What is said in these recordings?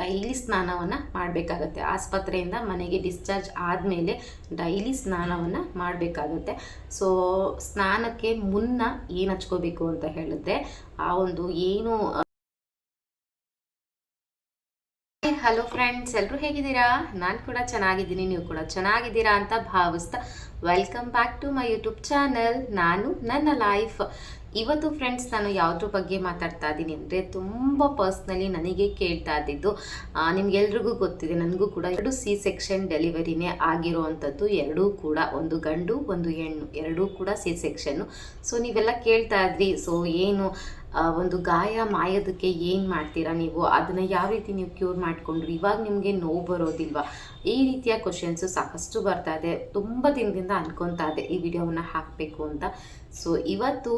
Daily ಸ್ನಾನವನ್ನು ಮಾಡಬೇಕಾಗತ್ತೆ. ಆಸ್ಪತ್ರೆಯಿಂದ ಮನೆಗೆ ಡಿಸ್ಚಾರ್ಜ್ ಆದಮೇಲೆ ಡೈಲಿ ಸ್ನಾನವನ್ನು ಮಾಡಬೇಕಾಗತ್ತೆ. ಸೊ ಸ್ನಾನಕ್ಕೆ ಮುನ್ನ ಏನು ಹಚ್ಕೋಬೇಕು ಅಂತ ಹೇಳಿದ್ರೆ ಆ ಒಂದು ಏನು ಹಲೋ ಫ್ರೆಂಡ್ಸ್ ಎಲ್ಲರೂ ಹೇಗಿದ್ದೀರಾ? ನಾನು ಕೂಡ ಚೆನ್ನಾಗಿದ್ದೀನಿ, ನೀವು ಕೂಡ ಚೆನ್ನಾಗಿದ್ದೀರಾ ಅಂತ ಭಾವಿಸ್ತಾ welcome back to my YouTube channel ನಾನು ನನ್ನ ಲೈಫ್ ಇವತ್ತು ಫ್ರೆಂಡ್ಸ್ ನಾನು ಯಾವುದ್ರ ಬಗ್ಗೆ ಮಾತಾಡ್ತಾ ಇದ್ದೀನಿ ಅಂದರೆ ತುಂಬ ಪರ್ಸ್ನಲಿ ನನಗೆ ಕೇಳ್ತಾ ಇದ್ದಿದ್ದು ನಿಮ್ಗೆಲ್ರಿಗೂ ಗೊತ್ತಿದೆ, ನನಗೂ ಕೂಡ ಎರಡು ಸಿ ಸೆಕ್ಷನ್ ಡೆಲಿವರಿನೇ ಆಗಿರುವಂಥದ್ದು ಎರಡೂ ಕೂಡ ಒಂದು ಗಂಡು, ಒಂದು ಹೆಣ್ಣು, ಎರಡೂ ಕೂಡ ಸಿ ಸೆಕ್ಷನ್ನು ಸೊ ನೀವೆಲ್ಲ ಕೇಳ್ತಾ ಇದ್ರಿ ಸೊ ಏನು ಒಂದು ಗಾಯ ಮಾಯೋದಕ್ಕೆ ಏನು ಮಾಡ್ತೀರಾ ನೀವು? ಅದನ್ನು ಯಾವ ರೀತಿ ನೀವು ಕ್ಯೂರ್ ಮಾಡಿಕೊಂಡ್ರಿ? ಇವಾಗ ನಿಮಗೆ ನೋವು ಬರೋದಿಲ್ವಾ? ಈ ರೀತಿಯ ಕ್ವಶನ್ಸು ಸಾಕಷ್ಟು ಬರ್ತಾ ಇದೆ. ತುಂಬ ದಿನದಿಂದ ಅನ್ಕೊತಾ ಇದೆ ಈ ವಿಡಿಯೋವನ್ನು ಹಾಕಬೇಕು ಅಂತ. ಸೊ ಇವತ್ತು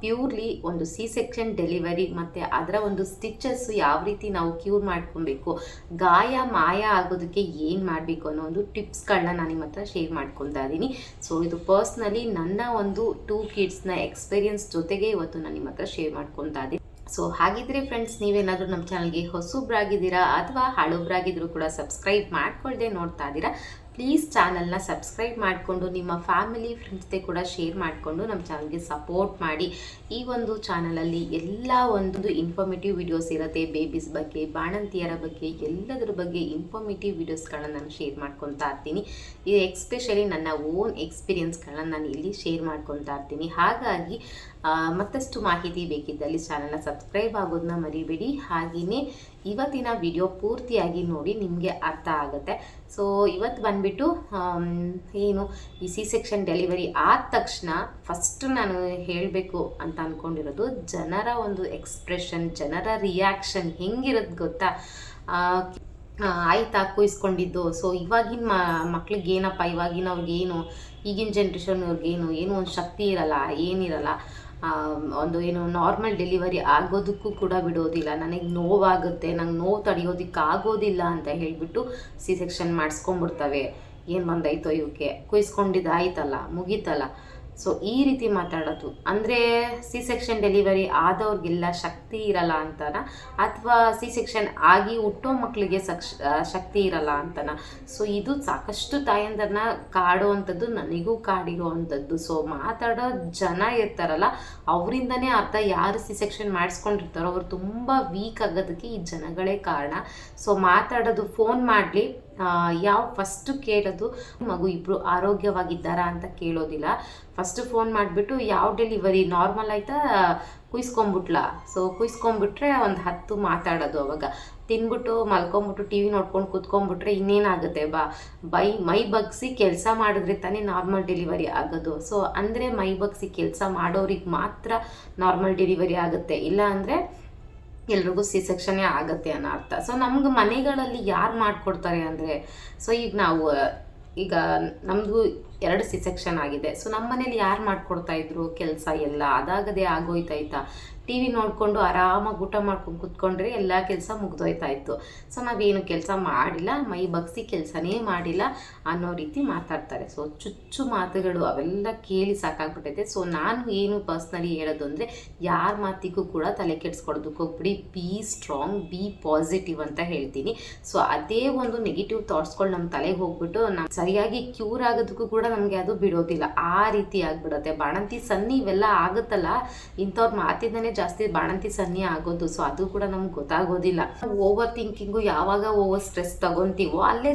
ಪ್ಯೂರ್ಲಿ ಒಂದು ಸಿ ಸೆಕ್ಷನ್ ಡೆಲಿವರಿ ಮತ್ತು ಅದರ ಒಂದು ಸ್ಟಿಚಸ್ಸು ಯಾವ ರೀತಿ ನಾವು ಕ್ಯೂರ್ ಮಾಡ್ಕೊಬೇಕು, ಗಾಯ, ಮಾಯ ಆಗೋದಕ್ಕೆ ಏನು ಮಾಡಬೇಕು ಅನ್ನೋ ಒಂದು ಟಿಪ್ಸ್ಗಳನ್ನ ನಾನು ನಿಮ್ಮ ಹತ್ರ ಶೇರ್ ಮಾಡ್ಕೊತಾ ಇದ್ದೀನಿ ಸೊ ಇದು ಪರ್ಸ್ನಲಿ ನನ್ನ ಒಂದು ಟೂ ಕಿಡ್ಸ್ನ ಎಕ್ಸ್ಪೀರಿಯನ್ಸ್ ಜೊತೆಗೆ ಇವತ್ತು ನಾನು ನಿಮ್ಮ ಹತ್ರ ಶೇರ್ ಮಾಡ್ಕೊತಾ ಇದ್ದೀನಿ ಸೊ ಹಾಗಿದ್ರೆ ಫ್ರೆಂಡ್ಸ್ ನೀವೇನಾದರೂ ನಮ್ಮ ಚಾನಲ್ಗೆ ಹೊಸಬ್ರಾಗಿದ್ದೀರಾ ಅಥವಾ ಹಳಬ್ರಾಗಿದ್ರು ಕೂಡ ಸಬ್ಸ್ಕ್ರೈಬ್ ಮಾಡ್ಕೊಳ್ಳದೆ ನೋಡ್ತಾ ಇದ್ದೀರಾ ಪ್ಲೀಸ್ ಚಾನಲ್ನ ಸಬ್ಸ್ಕ್ರೈಬ್ ಮಾಡಿಕೊಂಡು ನಿಮ್ಮ ಫ್ಯಾಮಿಲಿ ಫ್ರೆಂಡ್ಸ್ ಜೊತೆ ಕೂಡ ಶೇರ್ ಮಾಡಿಕೊಂಡು ನಮ್ಮ ಚಾನಲ್ಗೆ ಸಪೋರ್ಟ್ ಮಾಡಿ. ಈ ಒಂದು ಚಾನಲಲ್ಲಿ ಎಲ್ಲ ಒಂದು ಇನ್ಫಾರ್ಮೇಟಿವ್ ವಿಡಿಯೋಸ್ ಇರುತ್ತೆ. ಬೇಬೀಸ್ ಬಗ್ಗೆ, ಬಾಣಂತಿಯರ ಬಗ್ಗೆ, ಎಲ್ಲದರ ಬಗ್ಗೆ ಇನ್ಫಾರ್ಮೇಟಿವ್ ವೀಡಿಯೋಸ್ಗಳನ್ನು ನಾನು ಶೇರ್ ಮಾಡ್ಕೊತಾ ಇರ್ತೀನಿ. ಇದು ಎಕ್ಸ್ಪೆಷಲಿ ನನ್ನ ಓನ್ ಎಕ್ಸ್ಪೀರಿಯನ್ಸ್ಗಳನ್ನ ನಾನು ಇಲ್ಲಿ ಶೇರ್ ಮಾಡ್ಕೊತಾ ಇರ್ತೀನಿ. ಹಾಗಾಗಿ ಮತ್ತಷ್ಟು ಮಾಹಿತಿ ಬೇಕಿದ್ದಲ್ಲಿ ಚಾನಲ್ನ ಸಬ್ಸ್ಕ್ರೈಬ್ ಆಗೋದನ್ನ ಮರಿಬೇಡಿ. ಹಾಗೆಯೇ ಇವತ್ತಿನ ವಿಡಿಯೋ ಪೂರ್ತಿಯಾಗಿ ನೋಡಿ ನಿಮಗೆ ಅರ್ಥ ಆಗುತ್ತೆ. ಸೊ ಇವತ್ತು ಬಂದುಬಿಟ್ಟು ಏನು ಈ ಸಿ ಸೆಕ್ಷನ್ ಡೆಲಿವರಿ ಆದ ತಕ್ಷಣ ಫಸ್ಟ್ ನಾನು ಹೇಳಬೇಕು ಅಂತ ಅಂದ್ಕೊಂಡಿರೋದು ಜನರ ಒಂದು ಎಕ್ಸ್ಪ್ರೆಷನ್ ಜನರ ರಿಯಾಕ್ಷನ್ ಹೆಂಗಿರೋದು ಗೊತ್ತಾ? ಆಯ್ತಾ ಕೂಯಿಸ್ಕೊಂಡಿದ್ದು? ಸೊ ಇವಾಗಿನ ಮಕ್ಳಿಗೆ ಏನಪ್ಪ ಇವಾಗಿನವ್ರಿಗೆ ಏನು ಈಗಿನ ಜನ್ರೇಷನ್ ಅವ್ರಿಗೇನು, ಏನು ಒಂದು ಶಕ್ತಿ ಇರಲ್ಲ, ಏನಿರಲ್ಲ. ಒಂದು ಏನು ನಾರ್ಮಲ್ ಡೆಲಿವರಿ ಆಗೋದಕ್ಕೂ ಕೂಡ ಬಿಡೋದಿಲ್ಲ. ನನಗೆ ನೋವಾಗುತ್ತೆ, ನಂಗೆ ನೋವು ತಡೆಯೋದಕ್ಕೆ ಆಗೋದಿಲ್ಲ ಅಂತ ಹೇಳಿಬಿಟ್ಟು ಸಿ ಸೆಕ್ಷನ್ ಮಾಡಿಸ್ಕೊಂಡ್ಬಿಡ್ತವೆ. ಏನು ಬಂದೈತೋ ಇವಕ್ಕೆ ಕುಯ್ಸ್ಕೊಂಡಿದ್ದಾಯ್ತಲ್ಲ ಮುಗೀತಲ್ಲ. ಸೊ ಈ ರೀತಿ ಮಾತಾಡೋದು. ಅಂದರೆ ಸಿ ಸೆಕ್ಷನ್ ಡೆಲಿವರಿ ಆದವ್ರಿಗೆಲ್ಲ ಶಕ್ತಿ ಇರಲ್ಲ ಅಂತನ? ಅಥವಾ ಸಿ ಸೆಕ್ಷನ್ ಆಗಿ ಹುಟ್ಟೋ ಮಕ್ಕಳಿಗೆ ಸಕ್ಷ ಶಕ್ತಿ ಇರಲ್ಲ ಅಂತನ? ಸೊ ಇದು ಸಾಕಷ್ಟು ತಾಯಂದರನ್ನ ಕಾಡುವಂಥದ್ದು, ನನಗೂ ಕಾಡಿರುವಂಥದ್ದು. ಸೊ ಮಾತಾಡೋ ಜನ ಇರ್ತಾರಲ್ಲ, ಅವರಿಂದನೇ ಅರ್ಥ ಯಾರು ಸಿ ಸೆಕ್ಷನ್ ಮಾಡಿಸ್ಕೊಂಡಿರ್ತಾರೋ, ಅವ್ರು ತುಂಬ ವೀಕ್ ಆಗೋದಕ್ಕೆ ಈ ಜನಗಳೇ ಕಾರಣ. ಸೊ ಮಾತಾಡೋದು ಫೋನ್ ಮಾಡಲಿ. ಯಾವ ಫಸ್ಟ್ ಕೇಳೋದು? ಮಗು ಇಬ್ಬರು ಆರೋಗ್ಯವಾಗಿದ್ದಾರಾ ಅಂತ ಕೇಳೋದಿಲ್ಲ. ಫಸ್ಟ್ ಫೋನ್ ಮಾಡಿಬಿಟ್ಟು ಯಾವ ಡೆಲಿವರಿ ನಾರ್ಮಲ್ ಆಯ್ತಾ? ಕುಯ್ಸ್ಕೊಂಬಿಟ್ಲಾ ಸೊ ಕುಯ್ಸ್ಕೊಂಬಿಟ್ರೆ ಒಂದು ಹತ್ತು ಮಾತಾಡೋದು ಅವಾಗ. ತಿನ್ಬಿಟ್ಟು ಮಲ್ಕೊಂಬಿಟ್ಟು ಟಿ ವಿ ನೋಡ್ಕೊಂಡು ಕುತ್ಕೊಂಡ್ಬಿಟ್ರೆ ಇನ್ನೇನಾಗುತ್ತೆ? ಬಾ, ಬೈ, ಮೈ ಬಗ್ಸಿ ಕೆಲಸ ಮಾಡಿದ್ರೆ ತಾನೇ ನಾರ್ಮಲ್ ಡೆಲಿವರಿ ಆಗೋದು. ಸೊ ಅಂದರೆ ಮೈ ಬಗ್ಸಿ ಕೆಲಸ ಮಾಡೋರಿಗೆ ಮಾತ್ರ ನಾರ್ಮಲ್ ಡೆಲಿವರಿ ಆಗುತ್ತೆ. ಇಲ್ಲ ಅಂದರೆ ಎಲ್ರಿಗೂ ಸಿ ಸೆಕ್ಷನ್ನೇ ಆಗುತ್ತೆ ಅನ್ನೋ ಅರ್ಥ. ಸೊ ನಮ್ಗೆ ಮನೆಗಳಲ್ಲಿ ಯಾರು ಮಾಡಿಕೊಡ್ತಾರೆ ಅಂದರೆ ಸೊ ಈಗ ನಾವು, ಈಗ ನಮ್ಮದು ಎರಡು ಸಿ ಸೆಕ್ಷನ್ ಆಗಿದೆ. ಸೊ ನಮ್ಮ ಮನೇಲಿ ಯಾರು ಮಾಡ್ಕೊಡ್ತಾ ಇದ್ರು? ಕೆಲಸ ಎಲ್ಲ ಅದಾಗದೇ ಆಗೋಯ್ತಾಯ್ತಾ ಟಿ ವಿ ನೋಡಿಕೊಂಡು ಆರಾಮಾಗಿ ಊಟ ಮಾಡ್ಕೊಂಡು ಕುತ್ಕೊಂಡ್ರೆ ಎಲ್ಲ ಕೆಲಸ ಮುಗ್ದೋಯ್ತಾ ಇತ್ತು ಸೊ ನಾವೇನು ಕೆಲಸ ಮಾಡಿಲ್ಲ, ಮೈ ಬಗ್ಸಿ ಕೆಲಸನೇ ಮಾಡಿಲ್ಲ ಅನ್ನೋ ರೀತಿ ಮಾತಾಡ್ತಾರೆ. ಸೊ ಚುಚ್ಚು ಮಾತುಗಳು ಅವೆಲ್ಲ ಕೇಳಿ ಸಾಕಾಗ್ಬಿಟ್ಟೈತೆ ಸೊ ನಾನು ಏನು ಪರ್ಸ್ನಲಿ ಹೇಳೋದು ಅಂದರೆ ಯಾರ ಮಾತಿಗೂ ಕೂಡ ತಲೆ ಕೆಡಿಸ್ಕೊಡೋದಕ್ಕೆ ಹೋಗ್ಬಿಡಿ, ಬಿ ಸ್ಟ್ರಾಂಗ್, ಬಿ ಪಾಸಿಟಿವ್ ಅಂತ ಹೇಳ್ತೀನಿ. ಸೊ ಅದೇ ಒಂದು ನೆಗೆಟಿವ್ ಥಾಟ್ಸ್ಗಳು ನಮ್ಮ ತಲೆಗೆ ಹೋಗ್ಬಿಟ್ಟು ನಮ್ಮ ಸರಿಯಾಗಿ ಕ್ಯೂರ್ ಆಗೋದಕ್ಕೂ ಕೂಡ ನಮಗೆ ಅದು ಬಿಡೋದಿಲ್ಲ. ಆ ರೀತಿ ಆಗಿಬಿಡುತ್ತೆ. ಬಾಣಂತಿ ಸನ್ನಿ ಇವೆಲ್ಲ ಆಗುತ್ತಲ್ಲ, ಇಂಥವ್ರ ಮಾತಿಂದನೇ ಜಾಸ್ತಿ ಬಾಣಂತಿ ಸನ್ನಿ ಆಗೋದು ಸೊ ಅದು ಕೂಡ ನಮ್ಗೆ ಗೊತ್ತಾಗೋದಿಲ್ಲ. ಓವರ್ ಥಿಂಕಿಂಗು ಯಾವಾಗ ಓವರ್ ಸ್ಟ್ರೆಸ್ ತಗೊಂತೀವೋ ಅಲ್ಲೇ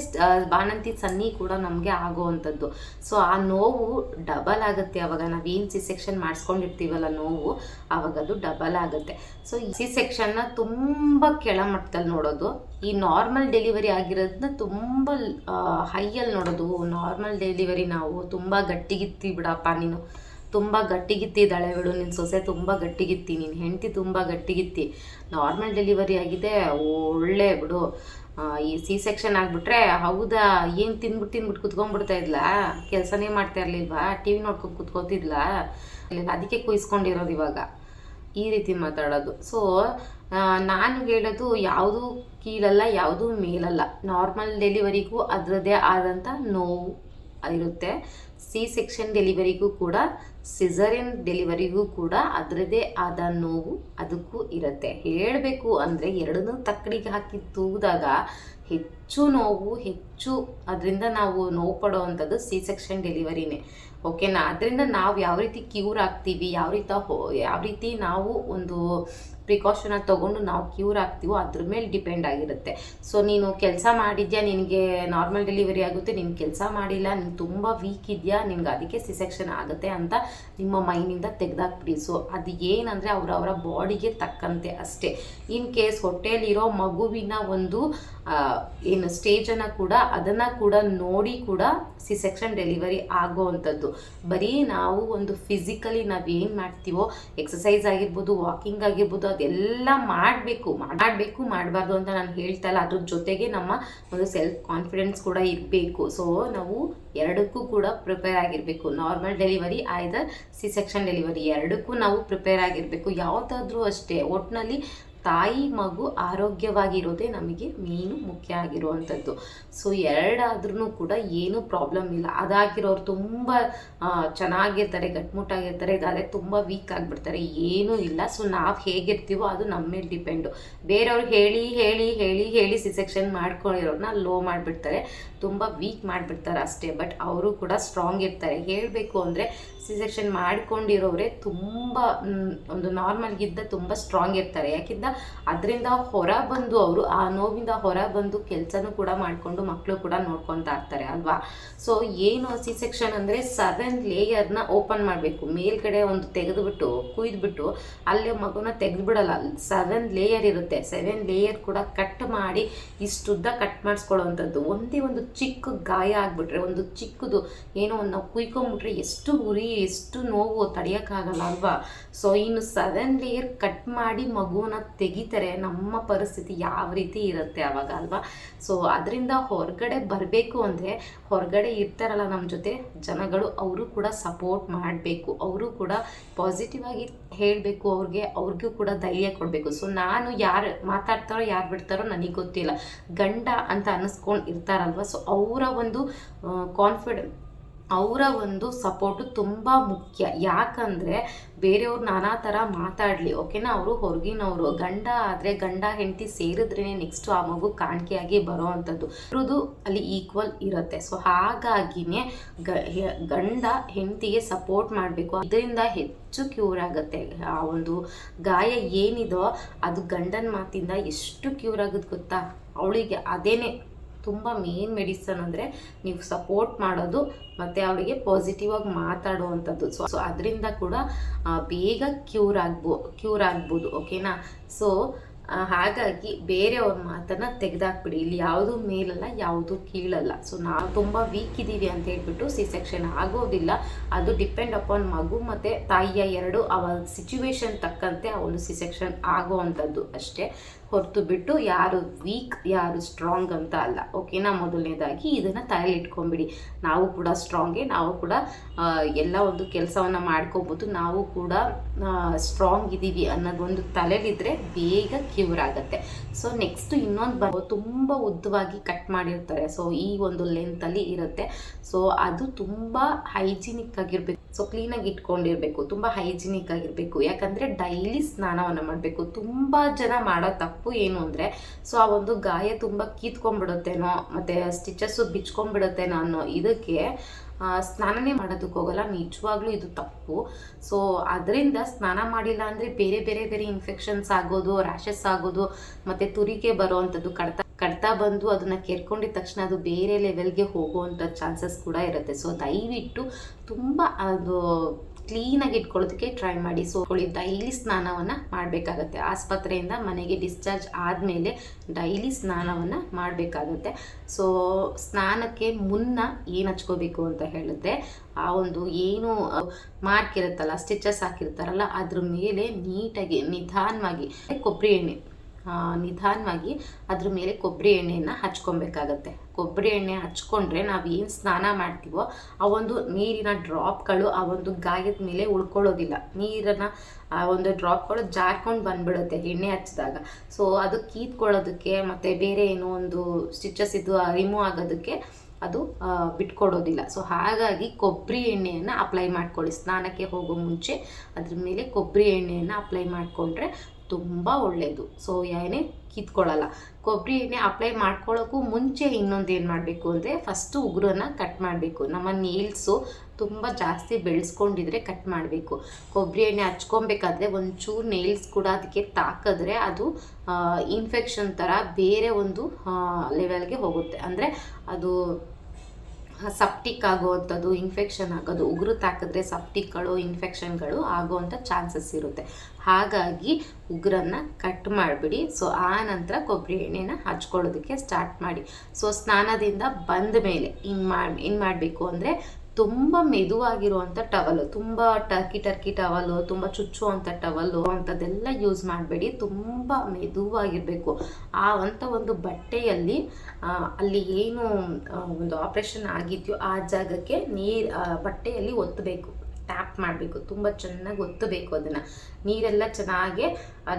ಬಾಣಂತಿ ಸನ್ನಿ ಕೂಡ ನಮಗೆ ಆಗೋವಂಥದ್ದು. ಸೊ ಆ ನೋವು ಡಬಲ್ ಆಗುತ್ತೆ ಅವಾಗ. ಏನು ಸಿ ಸೆಕ್ಷನ್ ಮಾಡಿಸ್ಕೊಂಡಿರ್ತೀವಲ್ಲ ನೋವು ಆವಾಗ ಅದು ಡಬಲ್ ಆಗುತ್ತೆ. ಸೊ ಈ ಸಿ ಸೆಕ್ಷನ್ನ ತುಂಬ ಕೆಳಮಟ್ಟದಲ್ಲಿ ನೋಡೋದು. ಈ ನಾರ್ಮಲ್ ಡೆಲಿವರಿ ಆಗಿರೋದನ್ನ ತುಂಬ ಹೈಯಲ್ಲಿ ನೋಡೋದು. ನಾರ್ಮಲ್ ಡೆಲಿವರಿ ನಾವು. ತುಂಬ ಗಟ್ಟಿಗಿತ್ತಿ ಬಿಡಪ್ಪ ನೀನು. ತುಂಬ ಗಟ್ಟಿಗಿತ್ತಿದ್ದಾಳೆ ಬಿಡು ನಿನ್ನ ಸೊಸೆ ತುಂಬ ಗಟ್ಟಿಗಿತ್ತಿ ನಿನ್ನ ಹೆಂಡತಿ ತುಂಬ ಗಟ್ಟಿಗಿತ್ತಿ ನಾರ್ಮಲ್ ಡೆಲಿವರಿ ಆಗಿದೆ, ಒಳ್ಳೆ ಬಿಡು. ಈ ಸಿ ಸೆಕ್ಷನ್ ಆಗಿಬಿಟ್ರೆ ಹೌದಾ, ಏನು ತಿಂದ್ಬಿಟ್ಟು ತಿಂದ್ಬಿಟ್ಟು ಕುತ್ಕೊಂಡ್ಬಿಡ್ತಾ ಇದ್ಲಾ? ಕೆಲಸನೇ ಮಾಡ್ತಾ ಇರಲಿಲ್ವಾ? ಟಿ ವಿ ನೋಡ್ಕೊಂಡು ಕುತ್ಕೋತಿದ್ಲಾ? ಅದಕ್ಕೆ ಕುಯ್ಸ್ಕೊಂಡಿರೋದು ಇವಾಗ. ಈ ರೀತಿ ಮಾತಾಡೋದು. ಸೊ ನಾನು ಹೇಳೋದು ಯಾವುದು ಕೀಳಲ್ಲ, ಯಾವುದು ಮೇಲಲ್ಲ. ನಾರ್ಮಲ್ ಡೆಲಿವರಿಗೂ ಅದರದ್ದೇ ಆದಂಥ ನೋವು ಇರುತ್ತೆ. ಸಿ ಸೆಕ್ಷನ್ ಡೆಲಿವರಿಗೂ ಕೂಡ ಸಿಸರಿನ್ ಡೆಲಿವರಿಗೂ ಕೂಡ ಅದರದೇ ಆದ ನೋವು ಅದಕ್ಕೂ ಇರುತ್ತೆ. ಹೇಳಬೇಕು ಅಂದರೆ ಎರಡನ್ನೂ ತಕ್ಕಡಿಗೆ ಹಾಕಿ ತೂಗಿದಾಗ ಹೆಚ್ಚು ನೋವು, ಹೆಚ್ಚು ಅದರಿಂದ ನಾವು ನೋವು ಪಡೋವಂಥದ್ದು ಸಿ ಸೆಕ್ಷನ್ ಡೆಲಿವರಿನೇ ಓಕೆನಾ ಅದರಿಂದ ನಾವು ಯಾವ ರೀತಿ ಕ್ಯೂರ್ ಆಗ್ತೀವಿ, ಯಾವ ರೀತಿ ಯಾವ ರೀತಿ ನಾವು ಒಂದು ಪ್ರಿಕಾಷನ ತೊಗೊಂಡು ನಾವು ಕ್ಯೂರ್ ಆಗ್ತೀವೋ ಅದ್ರ ಮೇಲೆ ಡಿಪೆಂಡ್ ಆಗಿರುತ್ತೆ. ಸೊ ನೀನು ಕೆಲಸ ಮಾಡಿದ್ಯಾ, ನಿನಗೆ ನಾರ್ಮಲ್ ಡೆಲಿವರಿ ಆಗುತ್ತೆ, ನೀನು ಕೆಲಸ ಮಾಡಿಲ್ಲ, ನೀನು ತುಂಬ ವೀಕ್ ಇದೆಯಾ ನಿಮ್ಗೆ ಅದಕ್ಕೆ ಸಿಸೆಕ್ಷನ್ ಆಗುತ್ತೆ ಅಂತ ನಿಮ್ಮ ಮೈನಿಂದ ತೆಗೆದಾಕ್ಬಿಡಿ. ಸೊ ಅದು ಏನಂದರೆ ಅವರವರ ಬಾಡಿಗೆ ತಕ್ಕಂತೆ ಅಷ್ಟೇ. ಇನ್ ಕೇಸ್ ಹೊಟ್ಟೆಯಲ್ಲಿರೋ ಮಗುವಿನ ಒಂದು ಏನು ಸ್ಟೇಜನ್ನು ಕೂಡ, ಅದನ್ನು ಕೂಡ ನೋಡಿ ಕೂಡ ಸಿಸೆಕ್ಷನ್ ಡೆಲಿವರಿ ಡೆಲಿವರಿ ಆಗೋವಂಥದ್ದು ಬರೀ ನಾವು ಒಂದು ಫಿಸಿಕಲಿ ನಾವು ಏನು ಮಾಡ್ತೀವೋ ಎಕ್ಸಸೈಸ್ ಆಗಿರ್ಬೋದು ವಾಕಿಂಗ್ ಆಗಿರ್ಬೋದು ಅದೆಲ್ಲ ಮಾಡಬೇಕು ಮಾಡಬೇಕು, ಮಾಡಬಾರ್ದು ಅಂತ ನಾನು ಹೇಳ್ತಲ್ಲ, ಅದ್ರ ಜೊತೆಗೆ ನಮ್ಮ ಒಂದು ಸೆಲ್ಫ್ ಕಾನ್ಫಿಡೆನ್ಸ್ ಕೂಡ ಇರಬೇಕು. ಸೊ ನಾವು ಎರಡಕ್ಕೂ ಕೂಡ ಪ್ರಿಪೇರ್ ಆಗಿರಬೇಕು. ನಾರ್ಮಲ್ ಡೆಲಿವರಿ ಆಯ್ದ ಸಿ ಸೆಕ್ಷನ್ ಡೆಲಿವರಿ ಎರಡಕ್ಕೂ ನಾವು ಪ್ರಿಪೇರ್ ಆಗಿರಬೇಕು. ಯಾವುದಾದ್ರೂ ಅಷ್ಟೇ. ಒಟ್ಟಿನಲ್ಲಿ ತಾಯಿ ಮಗು ಆರೋಗ್ಯವಾಗಿರೋದೇ ನಮಗೆ ಮೇನು ಮುಖ್ಯ ಆಗಿರುವಂಥದ್ದು. ಸೊ ಎರಡಾದ್ರೂ ಕೂಡ ಏನೂ ಪ್ರಾಬ್ಲಮ್ ಇಲ್ಲ. ಅದಾಗಿರೋರು ತುಂಬ ಚೆನ್ನಾಗಿರ್ತಾರೆ, ಗಟ್ಮುಟ್ಟಾಗಿರ್ತಾರೆ, ಇದಾದರೆ ತುಂಬ ವೀಕ್ ಆಗಿಬಿಡ್ತಾರೆ. ಏನೂ ಇಲ್ಲ. ಸೊ ನಾವು ಹೇಗಿರ್ತೀವೋ ಅದು ನಮ್ಮ ಮೇಲೆ ಡಿಪೆಂಡು ಬೇರೆಯವ್ರು ಹೇಳಿ ಹೇಳಿ ಹೇಳಿ ಹೇಳಿ ಸಿಸೆಕ್ಷನ್ ಮಾಡ್ಕೊಂಡಿರೋರನ್ನ ಲೋ ಮಾಡಿಬಿಡ್ತಾರೆ. ತುಂಬ ವೀಕ್ ಮಾಡಿಬಿಡ್ತಾರೆ ಅಷ್ಟೇ. ಬಟ್ ಅವರು ಕೂಡ ಸ್ಟ್ರಾಂಗ್ ಇರ್ತಾರೆ. ಹೇಳಬೇಕು ಅಂದರೆ ಸಿಸೆಕ್ಷನ್ ಸೆಕ್ಷನ್ ಮಾಡ್ಕೊಂಡಿರೋರೆ ತುಂಬ ಒಂದು ನಾರ್ಮಲ್ಗಿದ್ದ ತುಂಬ ಸ್ಟ್ರಾಂಗ್ ಇರ್ತಾರೆ. ಯಾಕಿಂದ ಅದರಿಂದ ಹೊರ ಬಂದು ಅವರು ಆ ನೋವಿಂದ ಹೊರ ಬಂದು ಕೆಲಸನೂ ಕೂಡ ಮಾಡಿಕೊಂಡು ಮಕ್ಕಳು ಕೂಡ ನೋಡ್ಕೊತಾ ಇರ್ತಾರೆ ಅಲ್ವಾ? ಸೊ ಏನು ಸಿ ಸೆಕ್ಷನ್ ಅಂದರೆ ಸೆವೆನ್ ಲೇಯರ್ನ ಓಪನ್ ಮಾಡಬೇಕು. ಮೇಲ್ಗಡೆ ಒಂದು ತೆಗೆದುಬಿಟ್ಟು, ಕುಯ್ದುಬಿಟ್ಟು ಅಲ್ಲಿ ಮಗುನ ತೆಗೆದುಬಿಡಲ್ಲ. ಸೆವೆನ್ ಲೇಯರ್ ಇರುತ್ತೆ. ಸೆವೆನ್ ಲೇಯರ್ ಕೂಡ ಕಟ್ ಮಾಡಿ ಇಷ್ಟುದ್ದ ಕಟ್ ಮಾಡಿಸ್ಕೊಳ್ಳೋವಂಥದ್ದು ಒಂದೇ ಒಂದು ಚಿಕ್ಕ ಗಾಯ ಆಗಿಬಿಟ್ರೆ, ಒಂದು ಚಿಕ್ಕದು ಏನೋ ಒಂದು ನಾವು ಕುಯ್ಕೊಂಬಿಟ್ರೆ ಎಷ್ಟು ಉರಿ, ಎಷ್ಟು ನೋವು ತಡೆಯೋಕ್ಕಾಗಲ್ಲ ಅಲ್ವಾ? ಸೊ ಇನ್ನು ಸೆವೆನ್ ಲೇಯರ್ ಕಟ್ ಮಾಡಿ ಮಗುವನ್ನ ತೆಗಿತಾರೆ, ನಮ್ಮ ಪರಿಸ್ಥಿತಿ ಯಾವ ರೀತಿ ಇರುತ್ತೆ ಅವಾಗ ಅಲ್ವಾ? ಸೊ ಅದರಿಂದ ಹೊರಗಡೆ ಬರಬೇಕು ಅಂದರೆ ಹೊರಗಡೆ ಇರ್ತಾರಲ್ಲ ನಮ್ಮ ಜೊತೆ, ಜನಗಳು ಅವರು ಕೂಡ ಸಪೋರ್ಟ್ ಮಾಡಬೇಕು, ಅವರು ಕೂಡ ಪಾಸಿಟಿವ್ ಆಗಿ ಹೇಳಬೇಕು, ಅವ್ರಿಗೆ, ಅವ್ರಿಗೂ ಕೂಡ ಧೈರ್ಯ ಕೊಡಬೇಕು. ಸೊ ನಾನು ಯಾರು ಮಾತಾಡ್ತಾರೋ, ಯಾರು ಬಿಡ್ತಾರೋ ನನಗೆ ಗೊತ್ತಿಲ್ಲ. ಗಂಡ ಅಂತ ಅನ್ನಿಸ್ಕೊಂಡು ಇರ್ತಾರಲ್ವ? ಸೊ ಅವರ ಒಂದು ಕಾನ್ಫಿಡೆನ್ಸ್ ಅವರ ಒಂದು ಸಪೋರ್ಟು ತುಂಬ ಮುಖ್ಯ. ಯಾಕಂದರೆ ಬೇರೆಯವ್ರು ನಾನಾ ಥರ ಮಾತಾಡಲಿ, ಓಕೆನಾ? ಅವರು ಹೊರಗಿನವರು. ಗಂಡ ಆದರೆ ಗಂಡ ಹೆಂಡತಿ ಸೇರಿದ್ರೇ ನೆಕ್ಸ್ಟು ಆ ಮಗು ಕಾಣಿಕೆಯಾಗಿ ಬರೋ ಅಂಥದ್ದು. ಅವ್ರದ್ದು ಅಲ್ಲಿ ಈಕ್ವಲ್ ಇರುತ್ತೆ. ಸೊ ಹಾಗಾಗಿನೇ ಗಂಡ ಹೆಂಡತಿಗೆ ಸಪೋರ್ಟ್ ಮಾಡಬೇಕು. ಅದರಿಂದ ಹೆಚ್ಚು ಕ್ಯೂರ್ ಆಗುತ್ತೆ. ಆ ಒಂದು ಗಾಯ ಏನಿದೋ ಅದು ಗಂಡನ ಮಾತಿಂದ ಎಷ್ಟು ಕ್ಯೂರ್ ಆಗುತ್ತೆ ಗೊತ್ತಾ? ಅವಳಿಗೆ ಅದೇನೇ ತುಂಬ ಮೇನ್ ಮೆಡಿಸನ್ ಅಂದರೆ ನೀವು ಸಪೋರ್ಟ್ ಮಾಡೋದು ಮತ್ತು ಅವಳಿಗೆ ಪಾಸಿಟಿವ್ ಆಗಿ ಮಾತಾಡುವಂಥದ್ದು. ಸೊ ಸೊ ಅದರಿಂದ ಕೂಡ ಬೇಗ ಕ್ಯೂರ್ ಆಗ್ಬೋ ಕ್ಯೂರ್ ಆಗ್ಬೋದು ಓಕೆನಾ ಸೊ ಹಾಗಾಗಿ ಬೇರೆಯವ್ರ ಮಾತನ್ನು ತೆಗೆದಾಕ್ಬಿಡಿ. ಇಲ್ಲಿ ಯಾವುದು ಮೇಲಲ್ಲ, ಯಾವುದು ಕೀಳಲ್ಲ. ಸೊ ನಾವು ತುಂಬ ವೀಕ್ ಇದ್ದೀವಿ ಅಂತ ಹೇಳ್ಬಿಟ್ಟು ಸಿ ಸೆಕ್ಷನ್ ಆಗೋದಿಲ್ಲ. ಅದು ಡಿಪೆಂಡ್ ಅಪಾನ್ ಮಗು ಮತ್ತು ತಾಯಿಯ ಎರಡು ಅವ ಸಿಚುವೇಶನ್ ತಕ್ಕಂತೆ ಅವನು ಸಿ ಸೆಕ್ಷನ್ ಆಗೋವಂಥದ್ದು ಅಷ್ಟೇ. ಹೊರತು ಬಿಟ್ಟು ಯಾರು ವೀಕ್ ಯಾರು ಸ್ಟ್ರಾಂಗ್ ಅಂತ ಅಲ್ಲ. ಓಕೆನಾ ಮೊದಲನೇದಾಗಿ ಇದನ್ನು ತಲೆಯಲ್ಲಿ ಇಟ್ಕೊಂಬಿಡಿ. ನಾವು ಕೂಡ ಸ್ಟ್ರಾಂಗೇ ನಾವು ಕೂಡ ಎಲ್ಲ ಒಂದು ಕೆಲಸವನ್ನು ಮಾಡ್ಕೋಬೋದು. ನಾವು ಕೂಡ ಸ್ಟ್ರಾಂಗ್ ಇದ್ದೀವಿ ಅನ್ನೋದೊಂದು ತಲೆಯಲ್ಲಿದ್ದರೆ ಬೇಗ ಕ್ಯೂರ್ ಆಗುತ್ತೆ. ಸೊ ನೆಕ್ಸ್ಟ್ ಇನ್ನೊಂದು ಬ ತುಂಬ ಉದ್ದವಾಗಿ ಕಟ್ ಮಾಡಿರ್ತಾರೆ. ಸೊ ಈ ಒಂದು ಲೆಂತಲ್ಲಿ ಇರುತ್ತೆ. ಸೊ ಅದು ತುಂಬ ಹೈಜಿನಿಕ್ ಆಗಿರಬೇಕು. ಸೊ ಕ್ಲೀನಾಗಿ ಇಟ್ಕೊಂಡಿರಬೇಕು. ತುಂಬ ಹೈಜಿನಿಕ್ ಆಗಿರಬೇಕು. ಯಾಕಂದರೆ ಡೈಲಿ ಸ್ನಾನವನ್ನು ಮಾಡಬೇಕು. ತುಂಬ ಜನ ಮಾಡೋ ತಪ್ಪು ಏನು ಅಂದರೆ, ಸೊ ಆ ಒಂದು ಗಾಯ ತುಂಬ ಕೀತ್ಕೊಂಡ್ಬಿಡುತ್ತೇನೋ, ಮತ್ತು ಸ್ಟಿಚಸ್ಸು ಬಿಚ್ಕೊಂಡ್ಬಿಡುತ್ತೇನೋ ಅನ್ನೋ ಇದಕ್ಕೆ ಸ್ನಾನನೇ ಮಾಡೋದಕ್ಕೆ ಹೋಗಲ್ಲ, ನಿಜವಾಗ್ಲೂ ಇದು ತಪ್ಪು. ಸೊ ಅದರಿಂದ ಸ್ನಾನ ಮಾಡಿಲ್ಲ ಅಂದರೆ ಬೇರೆ ಬೇರೆ ಬೇರೆ ಇನ್ಫೆಕ್ಷನ್ಸ್ ಆಗೋದು ರ್ಯಾಷಸ್ ಆಗೋದು, ಮತ್ತು ತುರಿಕೆ ಬರೋವಂಥದ್ದು ಕಡ್ತ, ಕಡ್ತಾ ಬಂದು ಅದನ್ನು ಕೆರ್ಕೊಂಡಿದ ತಕ್ಷಣ ಅದು ಬೇರೆ ಲೆವೆಲ್ಗೆ ಹೋಗುವಂಥ ಚಾನ್ಸಸ್ ಕೂಡ ಇರುತ್ತೆ. ಸೊ ದಯವಿಟ್ಟು ತುಂಬ ಅದು ಕ್ಲೀನಾಗಿ ಇಟ್ಕೊಳ್ಳೋದಕ್ಕೆ ಟ್ರೈ ಮಾಡಿ ಸೊ ಡೈಲಿ ಸ್ನಾನವನ್ನು ಮಾಡಬೇಕಾಗತ್ತೆ. ಆಸ್ಪತ್ರೆಯಿಂದ ಮನೆಗೆ ಡಿಸ್ಚಾರ್ಜ್ ಆದಮೇಲೆ ಡೈಲಿ ಸ್ನಾನವನ್ನು ಮಾಡಬೇಕಾಗತ್ತೆ. ಸೊ ಸ್ನಾನಕ್ಕೆ ಮುನ್ನ ಏನು ಹಚ್ಕೋಬೇಕು ಅಂತ ಹೇಳಿದ್ರೆ ಆ ಒಂದು ಏನು ಮಾರ್ಕ್ ಇರುತ್ತಲ್ಲ ಸ್ಟಿಚಸ್ ಹಾಕಿರ್ತಾರಲ್ಲ, ಅದ್ರ ಮೇಲೆ ನೀಟಾಗಿ ನಿಧಾನವಾಗಿ ಕೊಬ್ಬರಿ ಎಣ್ಣೆ ನಿಧಾನವಾಗಿ ಅದ್ರ ಮೇಲೆ ಕೊಬ್ಬರಿ ಎಣ್ಣೆಯನ್ನು ಹಚ್ಕೊಬೇಕಾಗತ್ತೆ. ಕೊಬ್ಬರಿ ಎಣ್ಣೆ ಹಚ್ಕೊಂಡ್ರೆ ನಾವು ಏನು ಸ್ನಾನ ಮಾಡ್ತೀವೋ ಆ ಒಂದು ನೀರಿನ ಡ್ರಾಪ್ಗಳು ಆ ಒಂದು ಗಾಯದ ಮೇಲೆ ಉಳ್ಕೊಳ್ಳೋದಿಲ್ಲ. ನೀರನ್ನು ಆ ಒಂದು ಡ್ರಾಪ್ಗಳು ಜಾರ್ಕೊಂಡು ಬಂದ್ಬಿಡುತ್ತೆ ಎಣ್ಣೆ ಹಚ್ಚಿದಾಗ. ಸೊ ಅದು ಕೀತ್ಕೊಳ್ಳೋದಕ್ಕೆ ಮತ್ತು ಬೇರೆ ಏನೋ ಒಂದು ಸ್ಟಿಚಸ್ ಇದು ರಿಮೂವ್ ಆಗೋದಕ್ಕೆ ಅದು ಬಿಟ್ಕೊಡೋದಿಲ್ಲ. ಸೊ ಹಾಗಾಗಿ ಕೊಬ್ಬರಿ ಎಣ್ಣೆಯನ್ನು ಅಪ್ಲೈ ಮಾಡ್ಕೊಳ್ಳಿ. ಸ್ನಾನಕ್ಕೆ ಹೋಗೋ ಮುಂಚೆ ಅದ್ರ ಮೇಲೆ ಕೊಬ್ಬರಿ ಎಣ್ಣೆಯನ್ನು ಅಪ್ಲೈ ಮಾಡಿಕೊಂಡ್ರೆ ತುಂಬ ಒಳ್ಳೆಯದು ಸೊ ಎಣ್ಣೆ ಕಿತ್ಕೊಳ್ಳಲ್ಲ. ಕೊಬ್ಬರಿ ಎಣ್ಣೆ ಅಪ್ಲೈ ಮಾಡ್ಕೊಳ್ಳೋಕ್ಕೂ ಮುಂಚೆ ಇನ್ನೊಂದು ಏನು ಮಾಡಬೇಕು ಅಂದರೆ ಫಸ್ಟು ಉಗುರನ್ನ ಕಟ್ ಮಾಡಬೇಕು. ನಮ್ಮ ನೀಲ್ಸು ತುಂಬ ಜಾಸ್ತಿ ಬೆಳೆಸ್ಕೊಂಡಿದ್ರೆ ಕಟ್ ಮಾಡಬೇಕು. ಕೊಬ್ಬರಿ ಎಣ್ಣೆ ಹಚ್ಕೊಬೇಕಾದ್ರೆ ಒಂಚೂರು ನೇಲ್ಸ್ ಕೂಡ ಅದಕ್ಕೆ ತಾಕಿದ್ರೆ ಅದು ಇನ್ಫೆಕ್ಷನ್ ಥರ ಬೇರೆ ಒಂದು ಲೆವೆಲ್ಗೆ ಹೋಗುತ್ತೆ. ಅಂದರೆ ಅದು ಸಪ್ಟಿಕ್ ಆಗುವಂಥದ್ದು ಇನ್ಫೆಕ್ಷನ್ ಆಗೋದು, ಉಗುರು ತಾಕಿದ್ರೆ ಸಪ್ಟಿಕ್ಗಳು ಇನ್ಫೆಕ್ಷನ್ಗಳು ಆಗುವಂಥ ಚಾನ್ಸಸ್ ಇರುತ್ತೆ. ಹಾಗಾಗಿ ಉಗುರನ್ನು ಕಟ್ ಮಾಡಿಬಿಡಿ. ಸೊ ಆ ನಂತರ ಕೊಬ್ಬರಿ ಎಣ್ಣೆನ ಹಚ್ಕೊಳ್ಳೋದಕ್ಕೆ ಸ್ಟಾರ್ಟ್ ಮಾಡಿ. ಸೊ ಸ್ನಾನದಿಂದ ಬಂದ ಮೇಲೆ ಇನ್ನು ಮಾಡಿ ಏನು ಮಾಡಬೇಕು ಅಂದರೆ ತುಂಬ ಮೆದುವಾಗಿರುವಂಥ ಟವಲು ತುಂಬ ಟರ್ಕಿ ಟರ್ಕಿ ಟವಲು ತುಂಬ ಅಂತ ಟವಲು ಅಂಥದ್ದೆಲ್ಲ ಯೂಸ್ ಮಾಡಬೇಡಿ. ತುಂಬ ಮೆದುವಾಗಿರಬೇಕು. ಆ ಅಂಥ ಒಂದು ಬಟ್ಟೆಯಲ್ಲಿ ಅಲ್ಲಿ ಏನು ಒಂದು ಆಪ್ರೇಷನ್ ಆಗಿದೆಯೋ ಆ ಜಾಗಕ್ಕೆ ನೀರು ಬಟ್ಟೆಯಲ್ಲಿ ಒತ್ತಬೇಕು ಟ್ಯಾಪ್ ಮಾಡಬೇಕು. ತುಂಬ ಚೆನ್ನಾಗಿ ಒತ್ತಬೇಕು ಅದನ್ನು. ನೀರೆಲ್ಲ ಚೆನ್ನಾಗಿ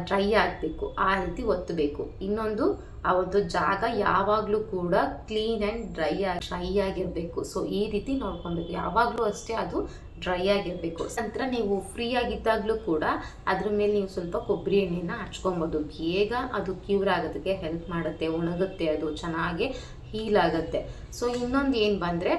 ಡ್ರೈ ಆಗಬೇಕು. ಆ ರೀತಿ ಒತ್ತಬೇಕು. ಇನ್ನೊಂದು, ಆ ಒಂದು ಜಾಗ ಯಾವಾಗಲೂ ಕೂಡ ಕ್ಲೀನ್ ಆ್ಯಂಡ್ ಡ್ರೈ ಆಗಿ ಡ್ರೈ ಆಗಿರಬೇಕು. ಸೊ ಈ ರೀತಿ ನೋಡ್ಕೊಬೇಕು. ಯಾವಾಗಲೂ ಅಷ್ಟೇ ಅದು ಡ್ರೈ ಆಗಿರಬೇಕು. ನಂತರ ನೀವು ಫ್ರೀ ಆಗಿದ್ದಾಗಲೂ ಕೂಡ ಅದ್ರ ಮೇಲೆ ನೀವು ಸ್ವಲ್ಪ ಕೊಬ್ಬರಿ ಎಣ್ಣೆನ ಹಚ್ಕೊಬೋದು. ಬೇಗ ಅದು ಕ್ಯೂರ್ ಆಗೋದಕ್ಕೆ ಹೆಲ್ಪ್ ಮಾಡುತ್ತೆ, ಒಣಗುತ್ತೆ ಅದು, ಚೆನ್ನಾಗಿ ಹೀಲ್ ಆಗುತ್ತೆ. ಸೊ ಇನ್ನೊಂದು ಏನು ಬಂದರೆ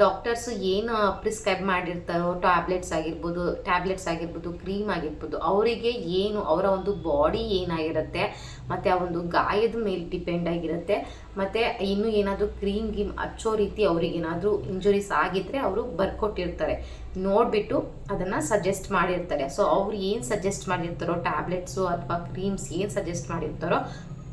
ಡಾಕ್ಟರ್ಸ್ ಏನು ಪ್ರಿಸ್ಕ್ರೈಬ್ ಮಾಡಿರ್ತಾರೋ ಟ್ಯಾಬ್ಲೆಟ್ಸ್ ಆಗಿರ್ಬೋದು ಟ್ಯಾಬ್ಲೆಟ್ಸ್ ಆಗಿರ್ಬೋದು ಕ್ರೀಮ್ ಆಗಿರ್ಬೋದು, ಅವರಿಗೆ ಏನು, ಅವರ ಒಂದು ಬಾಡಿ ಏನಾಗಿರುತ್ತೆ, ಮತ್ತು ಆ ಒಂದು ಗಾಯದ ಮೇಲೆ ಡಿಪೆಂಡ್ ಆಗಿರುತ್ತೆ, ಮತ್ತು ಇನ್ನೂ ಏನಾದರೂ ಕ್ರೀಮ್ ಗಿಮ್ ಹಚ್ಚೋ ರೀತಿ ಅವ್ರಿಗೆ ಏನಾದರೂ ಇಂಜುರೀಸ್ ಆಗಿದ್ದರೆ ಅವರು ಬರ್ಕೊಟ್ಟಿರ್ತಾರೆ. ನೋಡಿಬಿಟ್ಟು ಅದನ್ನು ಸಜೆಸ್ಟ್ ಮಾಡಿರ್ತಾರೆ. ಸೊ ಅವ್ರು ಏನು ಸಜೆಸ್ಟ್ ಮಾಡಿರ್ತಾರೋ ಟ್ಯಾಬ್ಲೆಟ್ಸು ಅಥವಾ ಕ್ರೀಮ್ಸ್ ಏನು ಸಜೆಸ್ಟ್ ಮಾಡಿರ್ತಾರೋ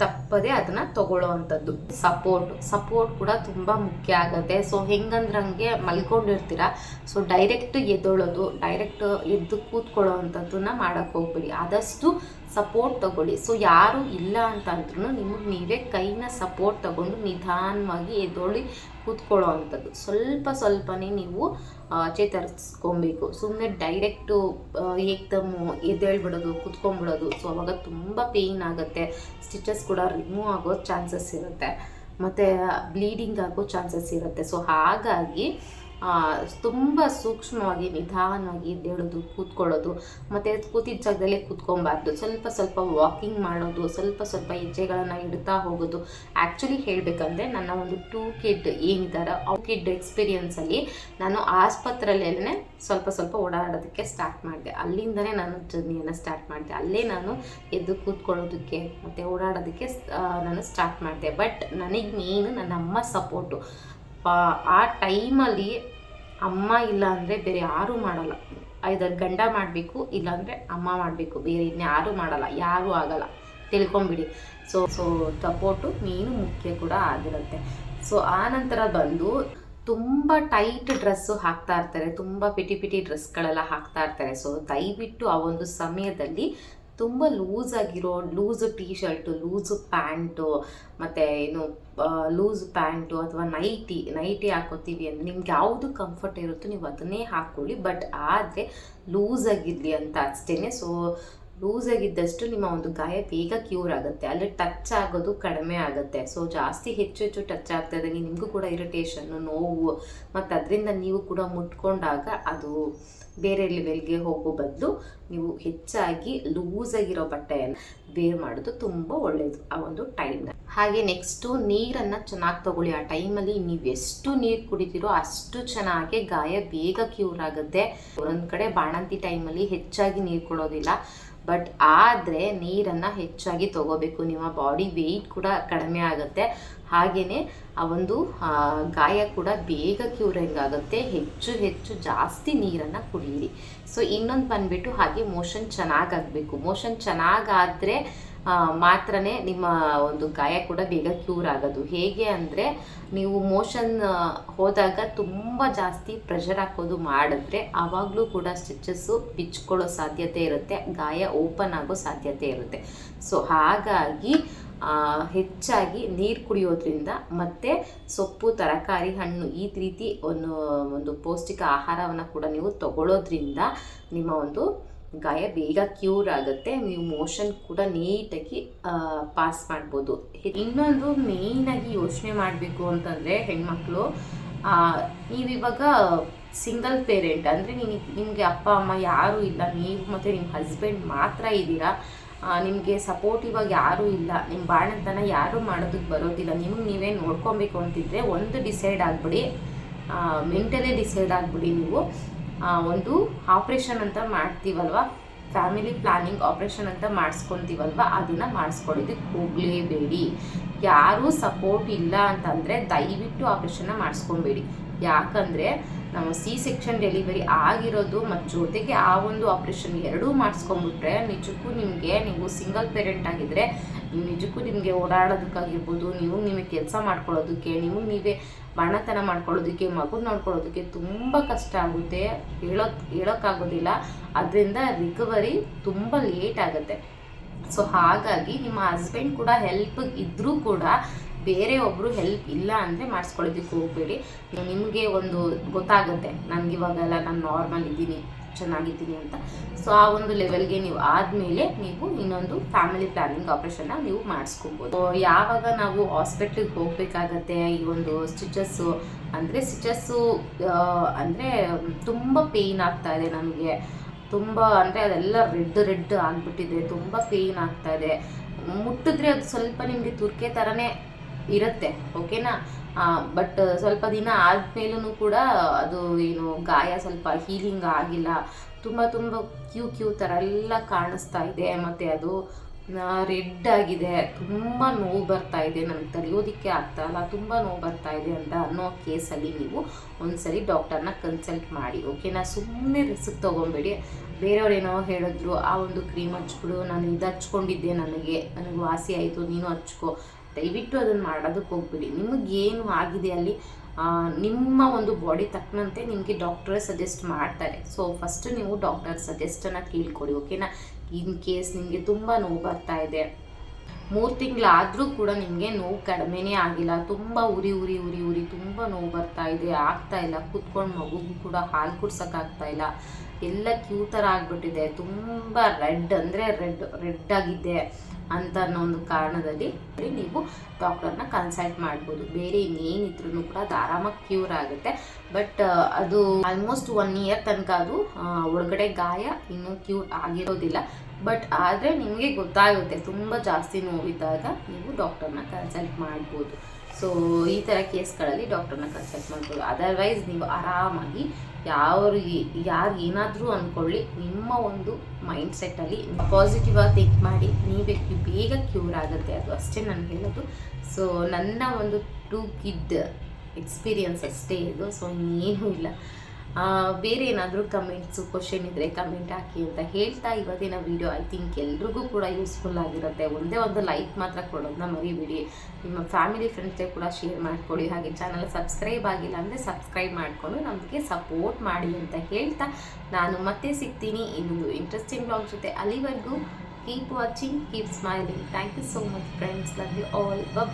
ತಪ್ಪದೆ ಅದನ್ನ ತಗೊಳ್ಳೋ ಅಂಥದ್ದು ಸಪೋರ್ಟ್ ಸಪೋರ್ಟ್ ಕೂಡ ತುಂಬ ಮುಖ್ಯ ಆಗುತ್ತೆ. ಸೊ ಹೆಂಗಂದ್ರೆ ಹಂಗೆ ಮಲ್ಕೊಂಡಿರ್ತೀರ? ಸೊ ಡೈರೆಕ್ಟ್ ಎದ್ದೊಳೋದು ಡೈರೆಕ್ಟ್ ಎದ್ದು ಕೂತ್ಕೊಳ್ಳೋ ಅಂಥದ್ದನ್ನ ಮಾಡೋಕ್ಕೆ ಹೋಗ್ಬೇಡಿ. ಆದಷ್ಟು ಸಪೋರ್ಟ್ ತಗೊಳ್ಳಿ. ಸೊ ಯಾರು ಇಲ್ಲ ಅಂತ ಅಂದ್ರೂ ನಿಮಗೆ ನೀವೇ ಕೈನ ಸಪೋರ್ಟ್ ತಗೊಂಡು ನಿಧಾನವಾಗಿ ಎದ್ದೊಳಿ ಕೂತ್ಕೊಳ್ಳೋ ಅಂಥದ್ದು. ಸ್ವಲ್ಪ ಸ್ವಲ್ಪನೇ ನೀವು ಚೇತರಿಸ್ಕೊಬೇಕು. ಸುಮ್ಮನೆ ಡೈರೆಕ್ಟು ಏಕ್ದಮ್ಮು ಎದ್ದೇಳ್ಬಿಡೋದು, ಕೂತ್ಕೊಂಡ್ಬಿಡೋದು. ಸೊ ಅವಾಗ ತುಂಬ ಪೇಯ್ನ್ ಆಗುತ್ತೆ. ಸ್ಟಿಚಸ್ ಕೂಡ ರಿಮೂವ್ ಆಗೋ ಚಾನ್ಸಸ್ ಇರುತ್ತೆ. ಮತ್ತು ಬ್ಲೀಡಿಂಗ್ ಆಗೋ ಚಾನ್ಸಸ್ ಇರುತ್ತೆ. ಸೊ ಹಾಗಾಗಿ ತುಂಬ ಸೂಕ್ಷ್ಮವಾಗಿ, ನಿಧಾನವಾಗಿ ಎದ್ದೇಳೋದು, ಕೂತ್ಕೊಳ್ಳೋದು, ಮತ್ತು ಕೂತಿದ್ದ ಜಾಗದಲ್ಲೇ ಕೂತ್ಕೊಬಾರ್ದು ಸ್ವಲ್ಪ ಸ್ವಲ್ಪ ವಾಕಿಂಗ್ ಮಾಡೋದು, ಸ್ವಲ್ಪ ಸ್ವಲ್ಪ ಹೆಜ್ಜೆಗಳನ್ನು ಇಡ್ತಾ ಹೋಗೋದು. ಆ್ಯಕ್ಚುಲಿ ಹೇಳಬೇಕಂದ್ರೆ, ನನ್ನ ಒಂದು ಟೂ ಕಿಡ್ ಏನಿದ್ದಾರೆ ಆ ಕಿಡ್ ಎಕ್ಸ್ಪೀರಿಯನ್ಸಲ್ಲಿ ನಾನು ಆಸ್ಪತ್ರೆಯಲ್ಲೇ ಸ್ವಲ್ಪ ಸ್ವಲ್ಪ ಓಡಾಡೋದಕ್ಕೆ ಸ್ಟಾರ್ಟ್ ಮಾಡಿದೆ. ಅಲ್ಲಿಂದನೇ ನಾನು ಜರ್ನಿಯನ್ನು ಸ್ಟಾರ್ಟ್ ಮಾಡಿದೆ. ಅಲ್ಲೇ ನಾನು ಎದ್ದು ಕೂತ್ಕೊಳ್ಳೋದಕ್ಕೆ, ಮತ್ತು ಓಡಾಡೋದಕ್ಕೆ ನಾನು ಸ್ಟಾರ್ಟ್ ಮಾಡಿದೆ. ಬಟ್ ನನಗೆ ಮೇನ್ ನನ್ನ ಅಮ್ಮ ಸಪೋರ್ಟು ಆ ಟೈಮಲ್ಲಿ ಅಮ್ಮ ಇಲ್ಲ ಅಂದರೆ ಬೇರೆ ಯಾರೂ ಮಾಡಲ್ಲ. ಐದರ್ ಗಂಡ ಮಾಡಬೇಕು, ಇಲ್ಲಾಂದರೆ ಅಮ್ಮ ಮಾಡಬೇಕು. ಬೇರೆ ಇನ್ಯಾರೂ ಮಾಡಲ್ಲ, ಯಾರೂ ಆಗಲ್ಲ. ತಿಳ್ಕೊಂಬಿಡಿ. ಸೊ ಸೊ ಸಪೋರ್ಟು ನೀನು ಮುಖ್ಯ ಕೂಡ ಆಗಿರುತ್ತೆ. ಸೊ ಆ ನಂತರ ಬಂದು ತುಂಬ ಟೈಟ್ ಡ್ರೆಸ್ಸು ಹಾಕ್ತಾ ಇರ್ತಾರೆ. ತುಂಬ ಪಿಟಿ ಪಿಟಿ ಡ್ರೆಸ್ಗಳೆಲ್ಲ ಹಾಕ್ತಾ ಇರ್ತಾರೆ. ಸೊ ದಯವಿಟ್ಟು ಆ ಒಂದು ಸಮಯದಲ್ಲಿ ತುಂಬ ಲೂಸ್ ಆಗಿರೋ loose T shirt loose pant ಮತ್ತು ಏನು ಲೂಸ್ ಪ್ಯಾಂಟು ಅಥವಾ ನೈಟಿ ನೈಟಿ ಹಾಕೋತೀವಿ ಅಂದರೆ ನಿಮ್ಗೆ ಯಾವುದು ಕಂಫರ್ಟ್ ಇರುತ್ತೋ ನೀವು ಅದನ್ನೇ ಹಾಕ್ಕೊಳ್ಳಿ ಬಟ್ ಆದರೆ ಲೂಸ್ ಆಗಿರಲಿ ಅಂತ ಅಷ್ಟೇ ಸೊ ಲೂಸ್ ಆಗಿದ್ದಷ್ಟು ನಿಮ್ಮ ಒಂದು ಗಾಯ ಬೇಗ ಕ್ಯೂರ್ ಆಗುತ್ತೆ. ಅಲ್ಲಿ ಟಚ್ ಆಗೋದು ಕಡಿಮೆ ಆಗುತ್ತೆ. ಸೊ ಜಾಸ್ತಿ ಹೆಚ್ಚು ಹೆಚ್ಚು ಟಚ್ ಆಗ್ತಾ ಇದ್ದಂಗೆ ನಿಮಗೂ ಕೂಡ ಇರಿಟೇಷನ್ನು ನೋವು ಮತ್ತು ಅದರಿಂದ ನೀವು ಕೂಡ ಮುಟ್ಕೊಂಡಾಗ ಅದು ಬೇರೆ ಲೆವೆಲ್ಗೆ ಹೋಗೋ ಬದಲು ನೀವು ಹೆಚ್ಚಾಗಿ ಲೂಸ್ ಆಗಿರೋ ಬಟ್ಟೆಯನ್ನು ಬೇರ್ ಮಾಡೋದು ತುಂಬ ಒಳ್ಳೆಯದು ಆ ಒಂದು ಟೈಮ್ನ ಹಾಗೆ ನೆಕ್ಸ್ಟು ನೀರನ್ನು ಚೆನ್ನಾಗಿ ತಗೊಳ್ಳಿ. ಆ ಟೈಮಲ್ಲಿ ನೀವು ಎಷ್ಟು ನೀರು ಕುಡಿತೀರೋ ಅಷ್ಟು ಚೆನ್ನಾಗಿ ಗಾಯ ಬೇಗ ಕ್ಯೂರ್ ಆಗುತ್ತೆ. ಒಂದು ಕಡೆ ಬಾಣಂತಿ ಟೈಮಲ್ಲಿ ಹೆಚ್ಚಾಗಿ ನೀರು ಕೊಡೋದಿಲ್ಲ. ಬಟ್ ಆದರೆ ನೀರನ್ನು ಹೆಚ್ಚಾಗಿ ತಗೋಬೇಕು. ನಿಮ್ಮ ಬಾಡಿ ವೆಯ್ಟ್ ಕೂಡ ಕಡಿಮೆ ಆಗುತ್ತೆ. ಹಾಗೆಯೇ ಆ ಒಂದು ಗಾಯ ಕೂಡ ಬೇಗ ಕ್ಯೂರಿಂಗ್ ಆಗುತ್ತೆ ಹೆಚ್ಚು ಹೆಚ್ಚು ಜಾಸ್ತಿ ನೀರನ್ನು ಕುಡಿಯಿರಿ ಸೊ ಇನ್ನೊಂದು ಬಂದುಬಿಟ್ಟು ಹಾಗೆ ಮೋಷನ್ ಚೆನ್ನಾಗಾಗಬೇಕು ಮೋಷನ್ ಚೆನ್ನಾಗಾದರೆ ಮಾತ್ರನೇ ನಿಮ್ಮ ಒಂದು ಗಾಯ ಕೂಡ ಬೇಗ ಕ್ಯೂರ್ ಆಗೋದು. ಹೇಗೆ ಅಂದರೆ ನೀವು ಮೋಷನ್ ಹೋದಾಗ ತುಂಬ ಜಾಸ್ತಿ ಪ್ರೆಷರ್ ಹಾಕೋದು ಮಾಡಿದ್ರೆ ಆವಾಗಲೂ ಕೂಡ ಸ್ಟಿಚಸ್ಸು ಬಿಚ್ಕೊಳ್ಳೋ ಸಾಧ್ಯತೆ ಇರುತ್ತೆ, ಗಾಯ ಓಪನ್ ಆಗೋ ಸಾಧ್ಯತೆ ಇರುತ್ತೆ. ಸೊ ಹಾಗಾಗಿ ಹೆಚ್ಚಾಗಿ ನೀರು ಕುಡಿಯೋದ್ರಿಂದ ಮತ್ತು ಸೊಪ್ಪು, ತರಕಾರಿ, ಹಣ್ಣು ಈ ರೀತಿ ಒಂದು ಒಂದು ಪೌಷ್ಟಿಕ ಆಹಾರವನ್ನು ಕೂಡ ನೀವು ತಗೊಳ್ಳೋದ್ರಿಂದ ನಿಮ್ಮ ಒಂದು ಗಾಯ ಬೇಗ ಕ್ಯೂರ್ ಆಗುತ್ತೆ, ನೀವು ಮೋಷನ್ ಕೂಡ ನೀಟಾಗಿ ಪಾಸ್ ಮಾಡ್ಬೋದು. ಇನ್ನೊಂದು ಮೇಯ್ನಾಗಿ ಯೋಚನೆ ಮಾಡಬೇಕು ಅಂತಂದರೆ ಹೆಣ್ಮಕ್ಳು ನೀವಿವಾಗ ಸಿಂಗಲ್ ಪೇರೆಂಟ್ ಅಂದರೆ ನಿಮಗೆ ನಿಮಗೆ ಅಪ್ಪ, ಅಮ್ಮ ಯಾರೂ ಇಲ್ಲ, ನೀವು ಮತ್ತು ನಿಮ್ಮ ಹಸ್ಬೆಂಡ್ ಮಾತ್ರ ಇದ್ದೀರಾ ನಿಮಗೆ ಸಪೋರ್ಟಿವಾಗಿ ಯಾರೂ ಇಲ್ಲ ನಿಮ್ಮ ಬಾಣತನ ಯಾರೂ ಮಾಡೋದಕ್ಕೆ ಬರೋದಿಲ್ಲ, ನಿಮಗೆ ನೀವೇ ನೋಡ್ಕೊಬೇಕು ಅಂತಿದ್ರೆ ಒಂದು ಡಿಸೈಡ್ ಆಗಿಬಿಡಿ ಮೆಂಟಲಿ ಡಿಸೈಡ್ ಆಗಿಬಿಡಿ ನೀವು. ಒಂದು ಆಪ್ರೇಷನ್ ಅಂತ ಮಾಡ್ತೀವಲ್ವ? ಫ್ಯಾಮಿಲಿ ಪ್ಲಾನಿಂಗ್ ಆಪ್ರೇಷನ್ ಅಂತ ಮಾಡಿಸ್ಕೊತೀವಲ್ವ? ಅದನ್ನು ಮಾಡಿಸ್ಕೊಳ್ಳೋದಕ್ಕೆ ಹೋಗಲೇಬೇಡಿ. ಯಾರೂ ಸಪೋರ್ಟ್ ಇಲ್ಲ ಅಂತಂದರೆ ದಯವಿಟ್ಟು ಆಪ್ರೇಷನ್ನ ಮಾಡಿಸ್ಕೊಬೇಡಿ. ಯಾಕಂದರೆ ನಾವು ಸಿ ಸೆಕ್ಷನ್ ಡೆಲಿವರಿ ಆಗಿರೋದು ಮತ್ತು ಜೊತೆಗೆ ಆ ಒಂದು ಆಪ್ರೇಷನ್ ಎರಡೂ ಮಾಡಿಸ್ಕೊಂಡ್ಬಿಟ್ರೆ ನಿಜಕ್ಕೂ ನಿಮಗೆ, ನೀವು ಸಿಂಗಲ್ ಪೇರೆಂಟ್ ಆಗಿದ್ದರೆ ನೀವು ನಿಜಕ್ಕೂ ನಿಮಗೆ ಓಡಾಡೋದಕ್ಕಾಗಿರ್ಬೋದು, ನೀವು ನಿಮಗೆ ಕೆಲಸ ಮಾಡ್ಕೊಳ್ಳೋದಕ್ಕೆ, ನೀವು ನೀವೇ ಬಣ್ಣತನ ಮಾಡ್ಕೊಳ್ಳೋದಕ್ಕೆ ಮಗು ನೋಡ್ಕೊಳ್ಳೋದಕ್ಕೆ ತುಂಬ ಕಷ್ಟ ಆಗುತ್ತೆ. ಹೇಳೋಕ್, ಹೇಳೋಕ್ಕಾಗೋದಿಲ್ಲ. ಅದರಿಂದ ರಿಕವರಿ ತುಂಬ ಲೇಟ್ ಆಗುತ್ತೆ. ಸೊ ಹಾಗಾಗಿ ನಿಮ್ಮ ಹಸ್ಬೆಂಡ್ ಕೂಡ ಹೆಲ್ಪ್ ಇದ್ದರೂ ಕೂಡ ಬೇರೆ ಒಬ್ಬರು ಹೆಲ್ಪ್ ಇಲ್ಲ ಅಂದರೆ ಮಾಡಿಸ್ಕೊಳ್ಳೋದಕ್ಕೆ ಹೋಗಬೇಡಿ. ನಿಮಗೆ ಒಂದು ಗೊತ್ತಾಗುತ್ತೆ, ನನಗೆ ಇವಾಗೆಲ್ಲ ನಾನು ನಾರ್ಮಲ್ ಇದ್ದೀನಿ, ಚೆನ್ನಾಗಿದ್ದೀನಿ ಅಂತ. ಸೊ ಆ ಒಂದು ಲೆವೆಲ್ಗೆ ನೀವು ಆದಮೇಲೆ ನೀವು ಇನ್ನೊಂದು ಫ್ಯಾಮಿಲಿ ಪ್ಲಾನಿಂಗ್ ಆಪ್ರೇಷನ್ನ ನೀವು ಮಾಡಿಸ್ಕೋಬೋದು. ಯಾವಾಗ ನಾವು ಹಾಸ್ಪಿಟ್ಲಿಗೆ ಹೋಗಬೇಕಾಗತ್ತೆ, ಈ ಒಂದು ಸ್ಟಿಚಸ್ಸು ಅಂದರೆ ಸ್ಟಿಚಸ್ಸು ಅಂದರೆ ತುಂಬ ಪೇಯ್ನ್ ಆಗ್ತಾ ಇದೆ ನಮಗೆ. ತುಂಬ ಅಂದರೆ ಅದೆಲ್ಲ ರೆಡ್ ರೆಡ್ ಆಗಿಬಿಟ್ಟಿದೆ, ತುಂಬ ಪೇಯ್ನ್ ಆಗ್ತಾ ಇದೆ. ಮುಟ್ಟಿದ್ರೆ ಅದು ಸ್ವಲ್ಪ ನಿಮಗೆ ತುರ್ಕೆ ಥರನೇ ಇರುತ್ತೆ ಓಕೆನಾ ಬಟ್ ಸ್ವಲ್ಪ ದಿನ ಆದ್ಮೇಲೂ ಕೂಡ ಅದು ಏನು ಗಾಯ ಸ್ವಲ್ಪ ಹೀಲಿಂಗ್ ಆಗಿಲ್ಲ. ತುಂಬ ತುಂಬ ಕ್ಯೂ ಕ್ಯೂ ಥರ ಎಲ್ಲ ಕಾಣಿಸ್ತಾ ಇದೆ, ಮತ್ತು ಅದು ರೆಡ್ ಆಗಿದೆ. ತುಂಬ ನೋವು ಬರ್ತಾ ಇದೆ, ನನಗೆ ತಡೆಯೋದಕ್ಕೆ ಆಗ್ತಾ ಇಲ್ಲ, ತುಂಬ ನೋವು ಬರ್ತಾ ಇದೆ ಅಂತ ಅನ್ನೋ ಕೇಸಲ್ಲಿ ನೀವು ಒಂದ್ಸರಿ ಡಾಕ್ಟರ್ನ ಕನ್ಸಲ್ಟ್ ಮಾಡಿ ಓಕೆನಾ ಸುಮ್ಮನೆ ರಿಸ್ಕ್ ತೊಗೊಬೇಡಿ. ಬೇರೆಯವ್ರೇನೋ ಹೇಳಿದ್ರು, ಆ ಒಂದು ಕ್ರೀಮ್ ಹಚ್ಬಿಡು, ನಾನು ಇದು ಹಚ್ಕೊಂಡಿದ್ದೆ ನನಗೆ ನನಗೆ ವಾಸಿ ಆಯಿತು, ನೀನು ಹಚ್ಕೋ. ದಯವಿಟ್ಟು ಅದನ್ನು ಮಾಡೋದಕ್ಕೆ ಹೋಗ್ಬೇಡಿ. ನಿಮಗೇನು ಆಗಿದೆ ಅಲ್ಲಿ ನಿಮ್ಮ ಒಂದು ಬಾಡಿ ತಕ್ಕನಂತೆ ನಿಮಗೆ ಡಾಕ್ಟರ್ ಸಜೆಸ್ಟ್ ಮಾಡ್ತಾರೆ. ಸೊ ಫಸ್ಟ್ ನೀವು ಡಾಕ್ಟರ್ ಸಜೆಸ್ಟನ್ನು ಕೇಳ್ಕೊಡಿ ಓಕೆನಾ ಇನ್ ಕೇಸ್ ನಿಮಗೆ ತುಂಬ ನೋವು ಬರ್ತಾ ಇದೆ. ಮೂರು ತಿಂಗಳಾದರೂ ಕೂಡ ನಿಮಗೆ ನೋವು ಕಡಿಮೆನೇ ಆಗಿಲ್ಲ. ತುಂಬ ಉರಿ ಉರಿ ಉರಿ ಉರಿ, ತುಂಬ ನೋವು ಬರ್ತಾ ಇದೆ. ಆಗ್ತಾ ಇಲ್ಲ. ಕೂತ್ಕೊಂಡು ಮಗುಗೂ ಕೂಡ ಹಾಲು ಕುಡ್ಸೋಕ್ಕಾಗ್ತಾ ಇಲ್ಲ. ಎಲ್ಲ ಕ್ಯೂ ಥರ ಆಗಿಬಿಟ್ಟಿದೆ ತುಂಬ ರೆಡ್ ಅಂದರೆ ರೆಡ್ ರೆಡ್ ಆಗಿದೆ ಅಂತ ಅನ್ನೋ ಒಂದು ಕಾರಣದಲ್ಲಿ ನೀವು ಡಾಕ್ಟರ್ನ ಕನ್ಸಲ್ಟ್ ಮಾಡ್ಬೋದು. ಬೇರೆ ಇನ್ನೇನಿದ್ರು ಕೂಡ ಅದು ಆರಾಮಾಗಿ ಕ್ಯೂರ್ ಆಗುತ್ತೆ. ಬಟ್ ಅದು ಆಲ್ಮೋಸ್ಟ್ ಒನ್ ಇಯರ್ ತನಕ ಅದು ಒಳಗಡೆ ಗಾಯ ಇನ್ನೂ ಕ್ಯೂರ್ ಆಗಿರೋದಿಲ್ಲ. ಬಟ್ ಆದರೆ ನಿಮಗೆ ಗೊತ್ತಾಗುತ್ತೆ, ತುಂಬ ಜಾಸ್ತಿ ನೋವಿದ್ದಾಗ ನೀವು ಡಾಕ್ಟರ್ನ ಕನ್ಸಲ್ಟ್ ಮಾಡ್ಬೋದು. ಸೊ ಈ ಥರ ಕೇಸ್ಗಳಲ್ಲಿ ಡಾಕ್ಟರ್ನ ಕನ್ಸಲ್ಟ್ ಮಾಡ್ಬೋದು. ಅದರ್ವೈಸ್ ನೀವು ಆರಾಮಾಗಿ ಯಾರು ಯಾರು ಏನಾದರೂ ಅಂದ್ಕೊಳ್ಳಿ ನಿಮ್ಮ ಒಂದು ಮೈಂಡ್ ಸೆಟ್ಟಲ್ಲಿ ಪಾಸಿಟಿವ್ ಆಗಿ ಥಿಂಕ್ ಮಾಡಿ, ನೀವೇ ಬೇಗ ಕ್ಯೂರ್ ಆಗುತ್ತೆ. ಅದು ಅಷ್ಟೇ ನಾನು ಹೇಳೋದು. ಸೊ ನನ್ನ ಒಂದು ಟೂ ಕಿಡ್ ಎಕ್ಸ್ಪೀರಿಯನ್ಸ್ ಅಷ್ಟೇ ಇದು. ಸೊ ಇನ್ನೇನೂ ಇಲ್ಲ. ಬೇರೆ ಏನಾದರೂ ಕಮೆಂಟ್ಸು ಕ್ವಶನ್ ಇದ್ದರೆ ಕಮೆಂಟ್ ಹಾಕಿ ಅಂತ ಹೇಳ್ತಾ ಇವತ್ತಿನ ವಿಡಿಯೋ ಐ ಥಿಂಕ್ ಎಲ್ರಿಗೂ ಕೂಡ ಯೂಸ್ಫುಲ್ ಆಗಿರುತ್ತೆ. ಒಂದೇ ಒಂದು ಲೈಕ್ ಮಾತ್ರ ಕೊಡೋದನ್ನ ಮರಿಬೇಡಿ. ನಿಮ್ಮ ಫ್ಯಾಮಿಲಿ ಫ್ರೆಂಡ್ಸ್ಗೆ ಕೂಡ ಶೇರ್ ಮಾಡಿಕೊಡಿ ಹಾಗೆ ಚಾನಲ್ ಸಬ್ಸ್ಕ್ರೈಬ್ ಆಗಿಲ್ಲ ಅಂದರೆ ಸಬ್ಸ್ಕ್ರೈಬ್ ಮಾಡಿಕೊಂಡು ನಮಗೆ ಸಪೋರ್ಟ್ ಮಾಡಿ ಅಂತ ಹೇಳ್ತಾ ನಾನು ಮತ್ತೆ ಸಿಗ್ತೀನಿ. ಇನ್ನೊಂದು ಇಂಟ್ರೆಸ್ಟಿಂಗ್ ಬ್ಲಾಗ್ ಜೊತೆ ಅಲ್ಲಿವರೆಗೂ keep watching keep smiling thank you so much friends love you all bye